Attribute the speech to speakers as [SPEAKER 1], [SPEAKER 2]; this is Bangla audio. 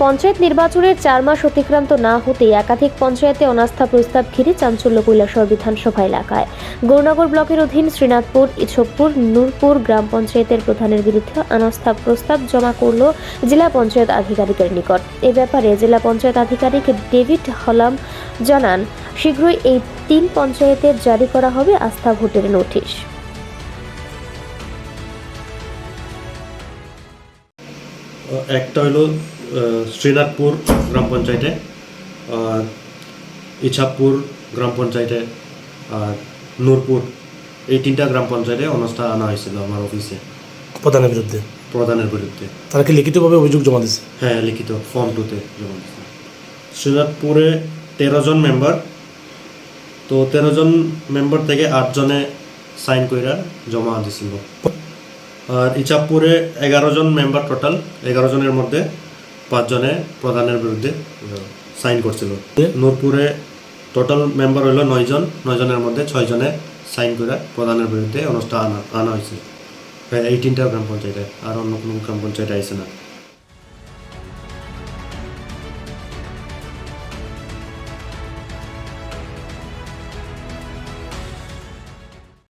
[SPEAKER 1] পঞ্চায়েত নির্বাচনের চার মাস অতিক্রান্ত না হতেই একাধিক পঞ্চায়েতে অনাস্থা প্রস্তাব ঘিরে চাঞ্চল্য কৈলাসহর বিধানসভা এলাকায়। গৌরনগর ব্লকের অধীন শ্রীনাথপুর, ইছকপুর, নূরপুর গ্রাম পঞ্চায়েতের প্রধানের বিরুদ্ধে অনাস্থা প্রস্তাব জমা করল জেলা পঞ্চায়েত আধিকারিকের নিকট। এ ব্যাপারে জেলা পঞ্চায়েত আধিকারিক ডেভিড হলাম জানান, শীঘ্রই এই তিন পঞ্চায়েতের জারি করা হবে আস্থা ভোটের নোটিশ।
[SPEAKER 2] একটা হলো শ্রীনাথপুর গ্রাম পঞ্চায়েতে আর ইছাপুর গ্রাম পঞ্চায়েতে আর নূরপুর এই তিনটা গ্রাম পঞ্চায়েতে অনাস্থা আনা হয়েছিল আমার অফিসে।
[SPEAKER 3] প্রধানের বিরুদ্ধে?
[SPEAKER 2] প্রধানের বিরুদ্ধে।
[SPEAKER 3] তারা কি লিখিতভাবে অভিযোগ জমা দিচ্ছে
[SPEAKER 2] হ্যাঁ লিখিত ফর্ম টুতে জমা দিয়েছে। শ্রীনাথপুরে তেরো জন মেম্বার তো তেরো জন মেম্বার থেকে আটজনে সাইন কইরা জমা দিছিল। আর ইচাপুরে এগারো জন মেম্বার টোটাল এগারো জনের মধ্যে পাঁচজনে প্রধানের বিরুদ্ধে সাইন করছিল। নূরপুরে টোটাল মেম্বার হইল নয়জন, নয়জনের নয় মধ্যে ছয়জনে সাইন করে প্রধানের বিরুদ্ধে অনুষ্ঠান আনা আনা হয়েছে। হ্যাঁ এই তিনটা গ্রাম পঞ্চায়েতে, আর অন্য কোনো গ্রাম পঞ্চায়েতে আইসে না।